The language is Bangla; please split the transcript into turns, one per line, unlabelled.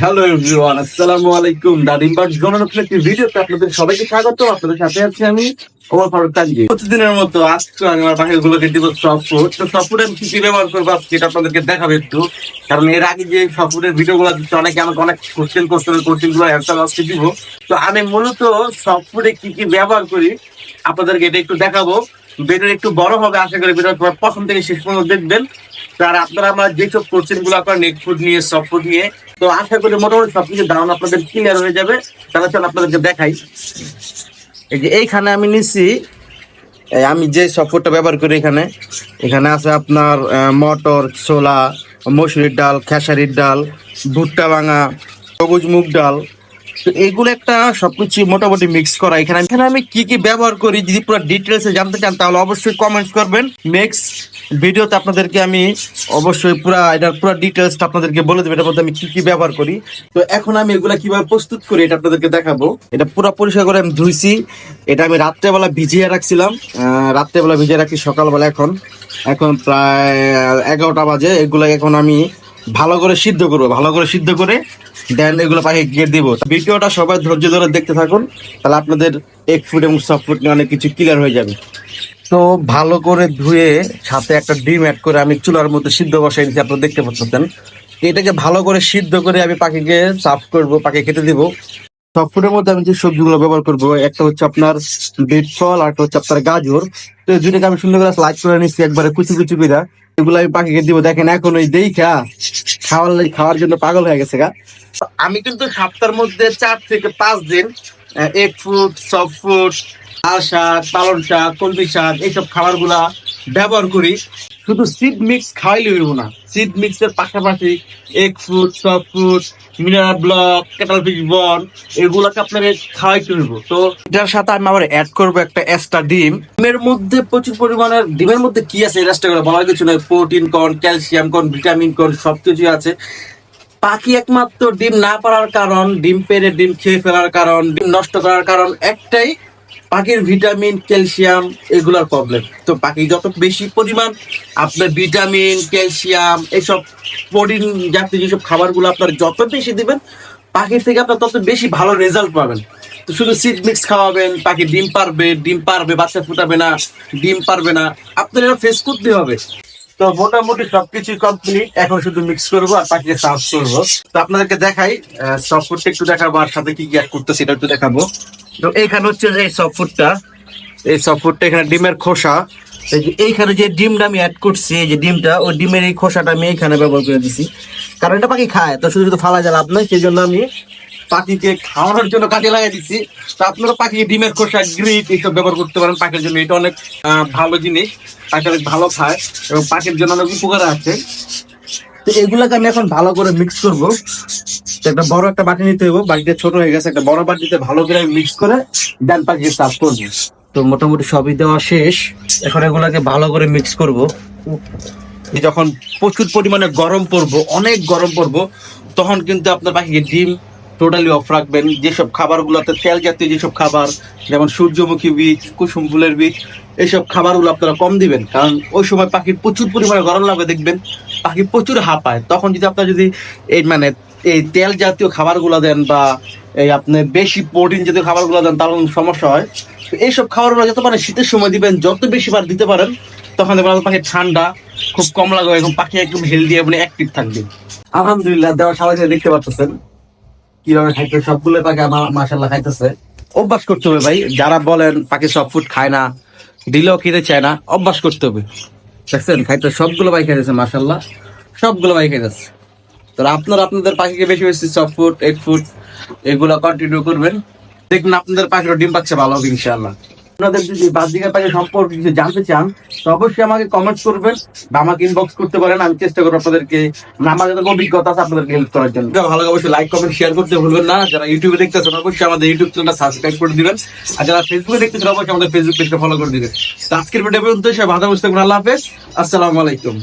হ্যালো এভরিওয়ান আসসালামু আলাইকুম দাদিমবাগ জননতুন একটি ভিডিওতে আপনাদের সবাইকে স্বাগত আপনাদের সাথে আছি আমি ওমর ফারুক প্রতিদিনের মতো আজকে আমি আমার পাখিগুলোকে দিব সফট তো সফট আমি কি ব্যবহার করব আজকে আপনাদেরকে একটু। কারণ এর আগে যে সফট ফুডের ভিডিওগুলো দিচ্ছে, অনেকে আমাকে অনেক কোশ্চেন করছে কোশ্চেনগুলো অ্যান্সার আজকে দিব। তো আমি মূলত সফট কি কি ব্যবহার করি, আপনাদেরকে এটা একটু দেখাবো। ভিডিও একটু বড় হবে, আশা করি প্রথম থেকে শেষ পর্যন্ত দেখবেন। আর আপনারা আমার যেসব কোশ্চেনগুলো আপনার নেট ফুড নিয়ে, সফট নিয়ে তো আশা করি মোটামুটি সবকিছু দাম আপনাদের ক্লিয়ার হয়ে যাবে। তাহলে চল আপনাদেরকে দেখাই। এই যে এইখানে আমি নিচ্ছি আমি যে সফটটা ব্যবহার করি এখানে এখানে আছে আপনার মটর, ছোলা, মসুরির ডাল, খেসারির ডাল, ভুট্টা ভাঙা, সবুজ মুগ ডাল তো এগুলো একটা সবকিছু মোটামুটি মিক্স করা। এখানে এখানে আমি কি কি ব্যবহার করি, যদি পুরো ডিটেলসে জানতে চান, তাহলে অবশ্যই কমেন্টস করবেন। নেক্সট ভিডিওতে আপনাদেরকে আমি অবশ্যই পুরো এটার পুরো ডিটেলসটা আপনাদেরকে বলে দেবো, এটার মধ্যে আমি কি কি ব্যবহার করি। তো এখন আমি এগুলা কীভাবে প্রস্তুত করি, এটা আপনাদেরকে দেখাবো। এটা পুরো পরিষ্কার করে আমি ধুইছি। এটা আমি রাত্রেবেলা ভিজিয়ে রাখছিলাম। রাত্রেবেলা ভিজিয়ে রাখি সকালবেলা এখন। এখন প্রায় এগারোটা বাজে। এগুলো এখন আমি ভালো করে সিদ্ধ করব, ভালো করে সিদ্ধ করে দেন এগুলো পাখি গিয়ে দিব। ভিডিওটা সবাই ধৈর্য ধরে দেখতে থাকুন, তাহলে আপনাদের এক ফুট এবং সব ফুট নিয়ে অনেক কিছু ক্লিয়ার হয়ে যাবে। তো ভালো করে ধুয়ে সাথে একটা ডিম অ্যাড করে আমি চুলার মধ্যে সিদ্ধ বসাই দিচ্ছি আপনারা দেখতে পাচ্ছেন। এটাকে ভালো করে সিদ্ধ করে আমি পাখিকে সাফ করব, পাখি খেতে দিব। সব ফুডের মধ্যে আমি যে সবজিগুলো ব্যবহার করব, একটা হচ্ছে আপনার বিট ফল আর একটা হচ্ছে আপনার গাজর। তো দুটাকে আমি সুন্দর করে স্লাইড করে নিচ্ছি, একবারে কুচি কুচি করে। এগুলো আমি পাখিকে দিব, দেখেন এখন ওই দেই খা খাওয়ার খাওয়ার জন্য পাগল হয়ে গেছে গা। আমি কিন্তু সপ্তাহের মধ্যে চার থেকে পাঁচ দিন এক ফ্রুট সফট ফ্রুট লাল শাক পালন শাক, কলমি শাক, এইসব খাবারগুলা ব্যবহার করি। শুধু সিড মিক্স খাইলে হইব না। সিড মিক্স এর পাশাপাশি egg food soft food mineral block cuttlefish bone এগুলাকে আপনার খাওয়াইতে হইব। তো এটার সাথে আমি আবার অ্যাড করব একটা এক্সট্রা ডিম। ডিমের মধ্যে প্রচুর পরিমাণে, ডিমের মধ্যে কি আছে রাস্তা করে বলার কিছু নয় প্রোটিন কন ক্যালসিয়াম কন ভিটামিন কন সবকিছু আছে। পাখি একমাত্র ডিম না পারার কারণ, ডিম পেরে ডিম খেয়ে ফেলার কারণ, ডিম নষ্ট করার কারণ, একটাই পাখির ভিটামিন, ক্যালসিয়াম এগুলার প্রবলেম তো পাখি যত বেশি পরিমাণ আপনার ভিটামিন, ক্যালসিয়াম, এসব প্রোটিন জাতীয় যেসব খাবারগুলো আপনার যত বেশি দিবেন, পাখির থেকে আপনার তত বেশি ভালো রেজাল্ট পাবেন। তো শুধু সিড মিক্স খাওয়াবেন, পাখি ডিম পারবে ডিম পারবে, বাচ্চা ফুটাবে না, ডিম পারবে না, আপনার এটা ফেস করতে হবে। তো মোটামুটি সবকিছু কমপ্লিট এখন শুধু মিক্স করব আর পাখিকে সার্ভ করব। তো আপনাদেরকে দেখাই ফুডটা একটু দেখাবো আর সাথে কি কি অ্যাড করতেছি এটা একটু দেখাবো। তো এইখানে হচ্ছে যে সব ফুডটা এই সব ফুডটা এখানে ডিমের খোসা। এই যে এইখানে যে ডিমটা আমি অ্যাড করছি, এই যে ডিমটা, ওই ডিমের এই খোসাটা আমি এইখানে ব্যবহার করে দিছি। কারণ এটা পাখি খায়, তো শুধু শুধু ফালা যায় লাভ নয় সেই জন্য আমি পাখিকে খাওয়ানোর জন্য কাজে লাগাই দিচ্ছি তো আপনারা পাখিকে ডিমের খোসা গ্রিট এইসব ব্যবহার করতে পারেন, পাখির জন্য এটা অনেক ভালো জিনিস। পাখি অনেক ভালো খায় এবং পাখির জন্য অনেক উপকার আছে। তো এগুলাকে আমি এখন ভালো করে মিক্স করব। একটা বড় একটা বাটি নিতে হইব, বাটিটা ছোট হয়ে গেছে, একটা বড় বাটিতে ভালো করে মিক্স করে ডান পাখিকে সার্ভ করব। তো মোটামুটি সবই দেওয়া শেষ। এখন এগুলাকে ভালো করে মিক্স করব। যখন প্রচুর পরিমাণে গরম পড়ব, অনেক গরম পড়ব, তখন কিন্তু আপনার পাখিকে ডিম টোটালি অফ রাখবেন। যেসব খাবারগুলোতে তেল জাতীয় যেসব খাবার, যেমন সূর্যমুখী বীজ, কুসুম ফুলের বীজ এইসব খাবারগুলো আপনারা কম দিবেন। কারণ ওই সময় পাখির প্রচুর পরিমাণে গরম লাগবে, দেখবেন পাখি প্রচুর হাঁপায়। তখন যদি আপনার যদি এই মানে এই তেল জাতীয় খাবারগুলো দেন বা এই আপনি বেশি প্রোটিন জাতীয় খাবারগুলো দেন, তাহলে সমস্যা হয়। এইসব খাবারগুলো যত পারেন শীতের সময় দিবেন, যত বেশি বার দিতে পারেন, তখন দেখবেন পাখি ঠান্ডা খুব কম লাগবে এবং পাখি একদম হেলদি এবং অ্যাক্টিভ থাকবে। আলহামদুলিল্লাহ, দেওয়ার সবাই দেখতে পাচ্ছেন কীভাবে খাইতে সবগুলো পাখি মাসাল্লাহ খাইতেছে। অভ্যাস করতে হবে ভাই, যারা বলেন পাখি সব ফুড খায় না, দিলেও খেতে চায় না, অভ্যাস করতে হবে। দেখছেন, খাইতে সবগুলো ভাই খাইতেছে মাসাল্লাহ সবগুলো ভাই খাইতেছে। তো আপনারা আপনাদের পাখিকে বেশি বেশি সব ফুড এক ফুড এগুলো কন্টিনিউ করবেন। দেখুন আপনাদের পাখিরও ডিম পাচ্ছে ভালো হবে, ইনশাআল্লাহ। আপনাদের যদি বাদদিকের পাখি সম্পর্কে কিছু জানতে চান, তো অবশ্যই আমাকে কমেন্ট করবেন বা আমাকে ইনবক্স করতে পারেন। আমি চেষ্টা করব আপনাদেরকে আমার যত অভিজ্ঞতা আছে আপনাদেরকে হেল্প করার জন্য। ভালো অবশ্যই লাইক কমেন্ট শেয়ার করতে ভুলবেন না। যারা ইউটিউবে দেখতেছেন, অবশ্যই আমাদের ইউটিউব চ্যানেলটা সাবস্ক্রাইব করে দিবেন। আর যারা ফেসবুকে দেখতেছেন, অবশ্যই আমাদের ফেসবুক পেজটা ফলো করে দিবেন। তো আজকের ভিডিও পর্যন্ত সবাই ভালো বুঝতে আল্লাহ হাফেজ। আসসালামু আলাইকুম।